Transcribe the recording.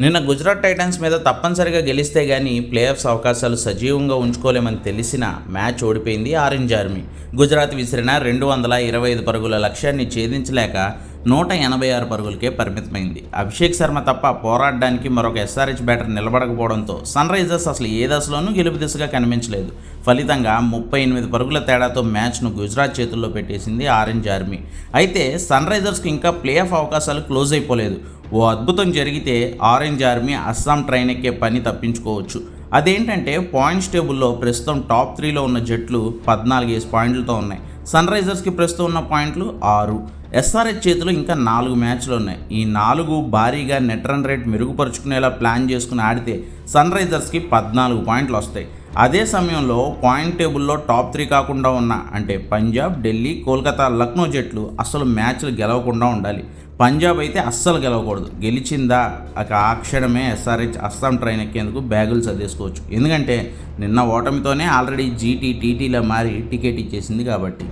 నిన్న గుజరాత్ టైటన్స్ మీద తప్పనిసరిగా గెలిస్తే గానీ ప్లే ఆఫ్స్ అవకాశాలు సజీవంగా ఉంచుకోలేమని తెలిసిన మ్యాచ్ ఓడిపోయింది ఆరెంజ్ ఆర్మీ. గుజరాత్ విసిరిన రెండు వందల ఇరవై ఐదు పరుగుల లక్ష్యాన్ని ఛేదించలేక నూట ఎనభై ఆరు పరుగులకే పరిమితమైంది. అభిషేక్ శర్మ తప్ప పోరాడడానికి మరొక ఎస్ఆర్హెచ్ బ్యాటర్ నిలబడకపోవడంతో సన్ రైజర్స్ అసలు ఏ దశలోనూ గెలుపు దిశగా కనిపించలేదు. ఫలితంగా ముప్పై ఎనిమిది పరుగుల తేడాతో మ్యాచ్ను గుజరాత్ చేతుల్లో పెట్టేసింది ఆరెంజ్ ఆర్మీ. అయితే సన్ రైజర్స్కి ఇంకా ప్లే ఆఫ్ అవకాశాలు క్లోజ్ అయిపోలేదు. ఓ అద్భుతం జరిగితే ఆరెంజ్ ఆర్మీ అస్సాం ట్రైన్ ఎక్కే పని తప్పించుకోవచ్చు. అదేంటంటే పాయింట్స్ టేబుల్లో ప్రస్తుతం టాప్ త్రీలో ఉన్న జట్లు పద్నాలుగేసి పాయింట్లతో ఉన్నాయి. సన్ రైజర్స్కి ప్రస్తుతం ఉన్న పాయింట్లు ఆరు. ఎస్ఆర్హెచ్ చేతిలో ఇంకా నాలుగు మ్యాచ్లు ఉన్నాయి. ఈ నాలుగు భారీగా నెట్ రన్ రేట్ మెరుగుపరుచుకునేలా ప్లాన్ చేసుకుని ఆడితే సన్ రైజర్స్కి పద్నాలుగు పాయింట్లు వస్తాయి. అదే సమయంలో పాయింట్ టేబుల్లో టాప్ త్రీ కాకుండా ఉన్న అంటే పంజాబ్ ఢిల్లీ కోల్కతా లక్నో జట్లు అస్సలు మ్యాచ్లు గెలవకుండా ఉండాలి. పంజాబ్ అయితే అస్సలు గెలవకూడదు. గెలిచిందా? ఆ క్షణమే ఎస్ఆర్హెచ్ అస్సాం ట్రైన్ ఎక్కేందుకు బ్యాగులు చదివేసుకోవచ్చు ఎందుకంటే నిన్న ఓటమితోనే ఆల్రెడీ జీటీ టీటీలో మారి టికెట్ ఇచ్చేసింది కాబట్టి.